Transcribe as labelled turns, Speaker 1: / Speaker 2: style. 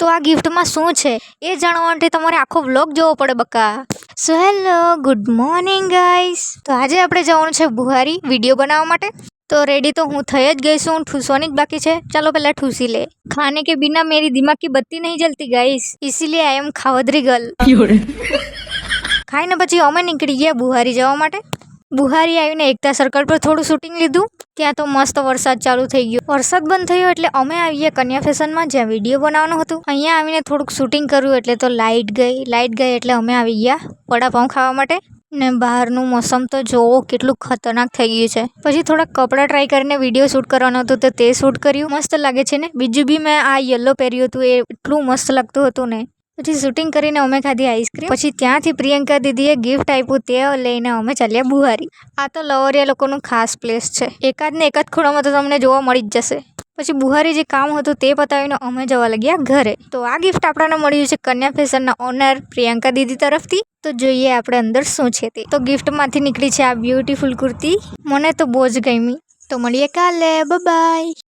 Speaker 1: તો આ ગિફ્ટમાં શું છે? એ જાણવા માટે તમારે આખો વ્લોગ જોવો પડે બકા. So hello good morning guys તો આજે આપણે જવાનું છે બુહારી વીડિયો બનાવવા માટે. તો રેડી તો હું થઈ જ ગઈ છું ઠૂસવાની જ બાકી છે. ચાલો પહેલાં ઠૂસી લે. ખાને કે બિના મેરી દિમાગ કી બત્તી નહીં જલતી ગાઈસ ઇસીલી આઈ એમ ખાવદરી ગર્લ ખાઈને પછી અમે નીકળી ગયા બુહારી જવા માટે. બુહારી આવીને એકતા સર્કલ પર થોડું શૂટિંગ લીધું. ત્યાં તો મસ્ત વરસાદ ચાલુ થઈ ગયો. વરસાદ બંધ થયો એટલે અમે આવી ગયા કન્યા ફેશનમાં જ્યાં વીડિયો બનાવવાનું હતું. અહીંયા આવીને થોડુંક શૂટિંગ કર્યું એટલે તો લાઇટ ગઈ લાઇટ ગઈ એટલે અમે આવી ગયા વડાપાઉં ખાવા માટે. ને બહારનું મોસમ તો જોવો કેટલું ખતરનાક થઈ ગયું છે. પછી થોડાક કપડાં ટ્રાય કરીને વીડિયો શૂટ કરવાનો હતો તો તે શૂટ કર્યું. મસ્ત લાગે છે ને? બીજું બી મેં આ યલો પહેર્યું હતું, એ એટલું મસ્ત લાગતું હતું ને. પછી શૂટિંગ કરીને અમે ખાધી આઈસ્ક્રીમ. પછી ત્યાંથી પ્રિયંકા દીદીએ ગિફ્ટ આપ્યું તે લઈને અમે ચાલ્યા બુહારી. આ તો લવરિયા લોકોનું ખાસ પ્લેસ છે. એકાદ ને એકાદ ખૂણામાં તો તમને જોવા મળી જ જશે. પછી બુહારી જે કામ હતું તે પતાવીને અમે જવા લાગ્યા ઘરે. તો આ ગિફ્ટ આપણને મળ્યું છે કન્યા ફેશનના ઓનર પ્રિયંકા દીદી તરફથી. તો જોઈએ આપણે અંદર શું છે તે. તો ગિફ્ટમાંથી નીકળી છે આ બ્યુટીફુલ કુર્તી. મને તો બહુ જ ગમી. તો મળીએ કાલે. બાય